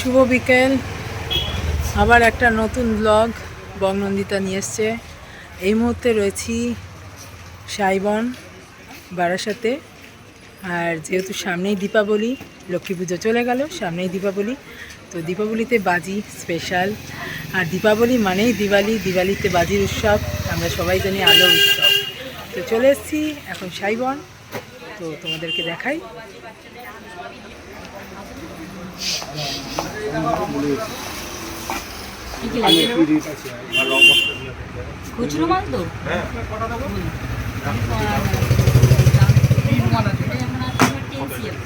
শুভ বিকেল। আবার একটা নতুন ব্লগ বংনন্দিতা নিয়ে এসছে। এই মুহূর্তে রয়েছি সাইবন বারাসাতে। আর যেহেতু সামনেই দীপাবলি, লক্ষ্মী পুজো চলে গেল, সামনেই দীপাবলি। তো দীপাবলিতে বাজি স্পেশাল আর দীপাবলি মানেই দিওয়ালি, দিওয়ালিতে বাজির উৎসব। আমরা সবাই জানি আলোর উৎসব। তো চলে এসেছি এখন সাইবন। তো তোমাদেরকে দেখাই।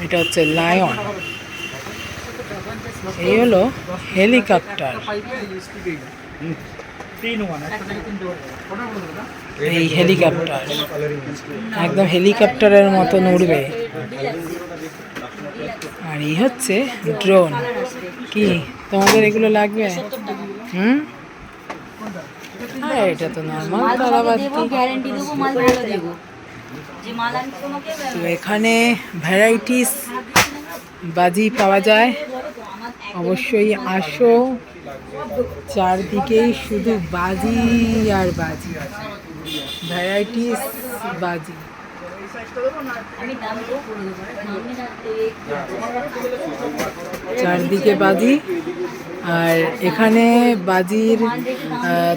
এটা হচ্ছে লায়ন। এই হলো হেলিকপ্টার। এই হেলিকপ্টার। একদম হেলিকপ্টারের মতন উড়বে। আর এই হচ্ছে ড্রোন কি? তোমাদের এগুলো লাগবে? হুম? হ্যাঁ এটা তো নর্মাল তো এখানে ভ্যারাইটিস বাজি পাওয়া যায়। অবশ্যই আসো। চারদিকেই শুধু বাজি আর বাজি। ভ্যারাইটিস বাজি। চারদিকে বাজি। আর এখানে বাজির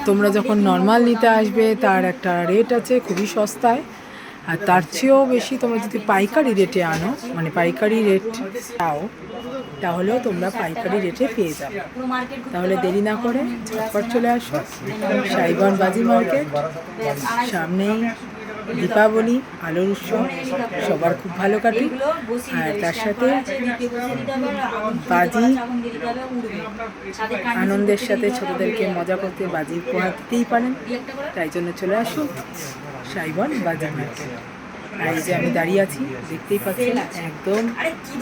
তোমরা যখন নর্মাল নিতে আসবে, তার একটা রেট আছে খুবই সস্তায়। আর তার চেয়েও বেশি তোমরা যদি পাইকারি রেটে আনো মানে পাইকারি রেট চাও, তাহলেও তোমরা পাইকারি রেটে পেয়ে যাবে। তাহলে দেরি না করে চলে আসো। সাইবন বাজি মার্কেট, সামনেই দীপাবলি আলোর উৎসব সবার খুব ভালো কাটে আর তার সাথে বাজি, আনন্দের সাথে ছোটদেরকে মজা করতে বাজি উপহার দিতেই পারেন। তাই জন্য চলে আসুন সাইবন বাজি মার্কেট আর এই যে আমি দাঁড়িয়ে আছি দেখতেই পাচ্ছেন একদম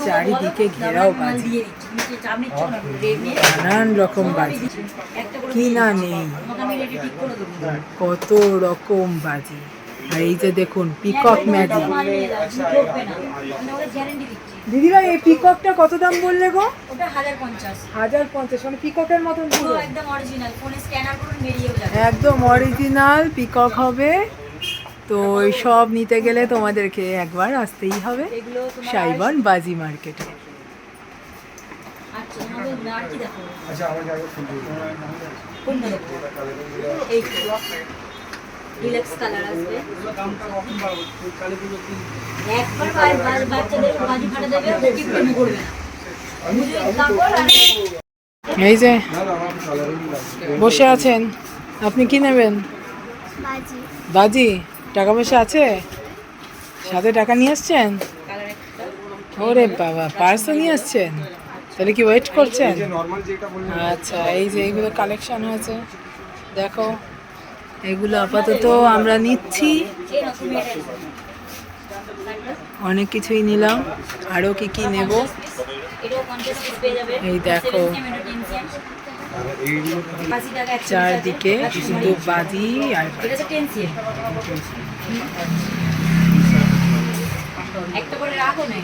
চারিদিকে ঘেরাও বাজি। নানান রকম বাজি। কি না নেই। কত রকম বাজি। আর এই যে দেখুন পিকক ম্যাজিক দিদিভাই এই পিককটা কত দাম বললে গো? ওটা হাজার পঞ্চাশ হাজার পঞ্চাশ মানে পিককের মতন পুরো। একদম অরিজিনাল ফোনে স্ক্যানার করুন বেরিয়েও যাবে একদম অরিজিনাল পিকক হবে। তো এই সব নিতে গেলে তোমাদেরকে একবার আসতেই হবে সাইবন বাজি মার্কেটে। আচ্ছা এই কালার আসবে। একবার বাচ্চাদের বাজি ফাটা দেবে করবে এই যে বসে আছেন আপনি কি নেবেন? বাজি। টাকা পয়সা আছে? সাথে টাকা নিয়ে আসছেন? ওরে বাবা পার্সও নিয়ে আসছেন? তাহলে কি ওয়েট করছেন? আচ্ছা এই যে এইগুলো কালেকশন হয়েছে। দেখো এগুলো আপাতত আমরা নিচ্ছি অনেক কিছুই নিলাম আরও কি কি নেব এই দেখো। 70 এটা 10 cent। আশি টাকা একশো চারদিকে শুধু বাজি আর বাজি। এটা হচ্ছে 10 cent। একটা করে রাখো না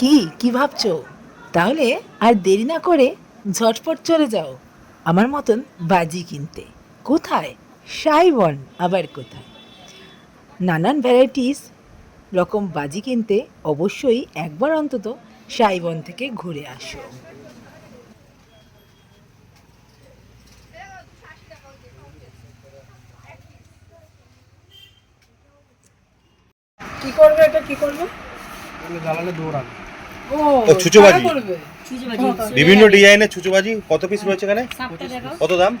কি কি ভাবছ তাহলে আর দেরি না করে ঝটপট চলে যাও আমার মতন বাজি কিনতে। কোথায়? সাইবন আবার কোথায়? নানান ভ্যারাইটিস রকম বাজি কিনতে অবশ্যই একবার অন্তত সাইবন থেকে ঘুরে আসো। কি করবে এটা? কি করবে? ও ও, ছুঁচোবাজি। তারা করবে? বাজি বিভিন্ন ডিজাইনের ছুঁচোবাজি কত পিস রয়েছে এখানে? কত দাম?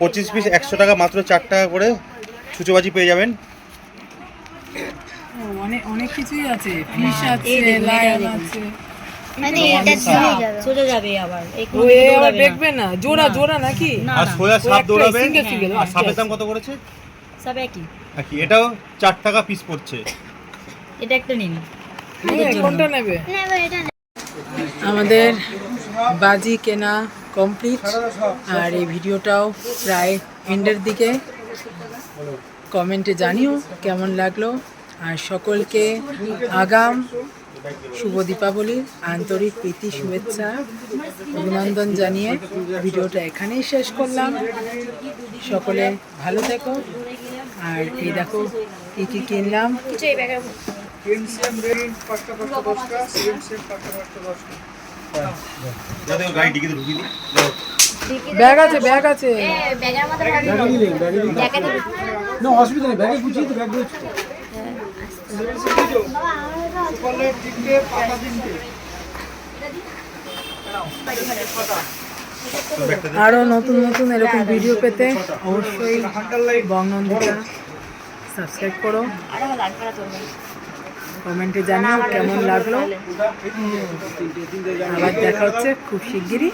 পঁচিশ পিস একশো টাকা মাত্র চার টাকা করে ছুঁচোবাজি পেয়ে যাবেন। অনেক অনেক কিছুই আছে। ফিশ আছে লায়ন আছে। মানে না। দেখবে না। জোড়া জোড়া নাকি? আর সোজা সাপ দৌড়াবে? আর সাপের দাম কত করেছে? একই। এটাও চার টাকা পিস পড়ছে। এটা একটা নিন। কোনটা নেবে। আমাদের বাজি কেনা কমপ্লিট আর এই ভিডিওটাও প্রায় এন্ডের দিকে। কমেন্টে জানিও কেমন লাগল। আর সকলকে আগাম শুভ দীপাবলির আন্তরিক প্রীতি শুভেচ্ছা অভিনন্দন জানিয়ে ভিডিওটা এখানেই শেষ করলাম। সকলে ভালো থেকো। আর এই দেখো কী কী কিনলাম। ব্যাগ আছে ব্যাগ আছে। ব্যাগের মধ্যে রাখি জ্যাকেটে না অসুবিধা নেই ব্যাগে গুছিয়ে তো ব্যাগ রয়েছে। আরও নতুন নতুন এরকম ভিডিও পেতে অবশ্যই বংনন্দিতা সাবস্ক্রাইব করো। কমেন্টে জানাও কেমন লাগল। আবার দেখা হচ্ছে খুব শিগগিরই।